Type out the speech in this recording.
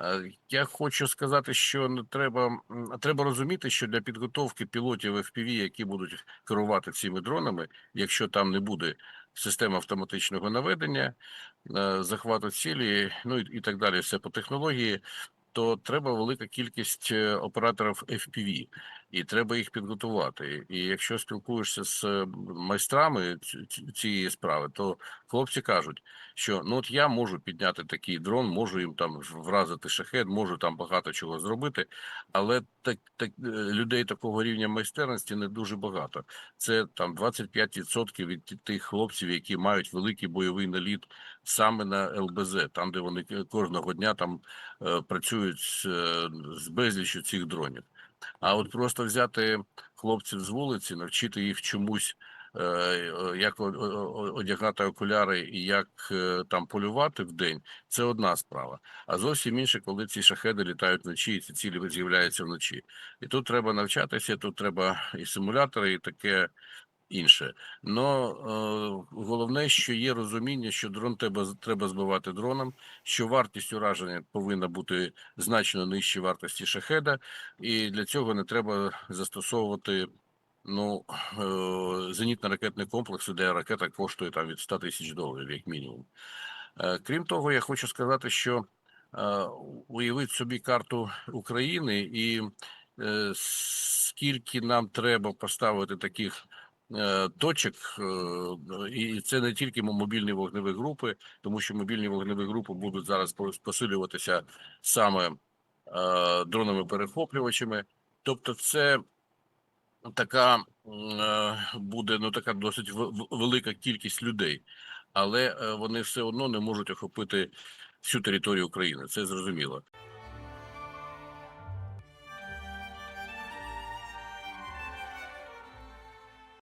Е, Я хочу сказати, що не треба треба розуміти, що для підготовки пілотів FPV, які будуть керувати цими дронами, якщо там не буде системи автоматичного наведення, е, захвату цілі, ну і, і так далі, все по технології, то треба велика кількість е, операторів FPV, і треба їх підготувати. І якщо спілкуєшся з е, майстрами ці- ці- цієї справи, то хлопці кажуть, що ну от я можу підняти такий дрон, можу їм там вразити шахет, можу там багато чого зробити, але так, так е, людей такого рівня майстерності не дуже багато. Це там 25% від тих хлопців, які мають великий бойовий наліт саме на ЛБЗ, там де вони кожного дня там е, працюють з, е, цих дронів. А от просто взяти хлопців з вулиці, навчити їх чомусь, е, як одягати окуляри і як е, там полювати в день, це одна справа. А зовсім інше, коли ці шахеди літають вночі, і ці цілі з'являються вночі. І тут треба навчатися, тут треба і симулятори, і таке інше. Но е, головне, що є розуміння, що дрон треба треба збивати дроном, що вартість ураження повинна бути значно нижче вартості шахеда, і для цього не треба застосовувати. Ну, е, зенітно-ракетний комплекс, де ракета коштує там від 100 тисяч доларів, як мінімум. Е, Крім того, я хочу сказати, що е, уявіть собі карту України і скільки нам треба поставити таких точок, е, і це не тільки мобільні вогневі групи, тому що мобільні вогневі групи будуть зараз посилюватися саме е, дронами-перехоплювачами. Тобто, це така е, буде ну така досить велика кількість людей, але е, вони все одно не можуть охопити всю територію України. Це зрозуміло.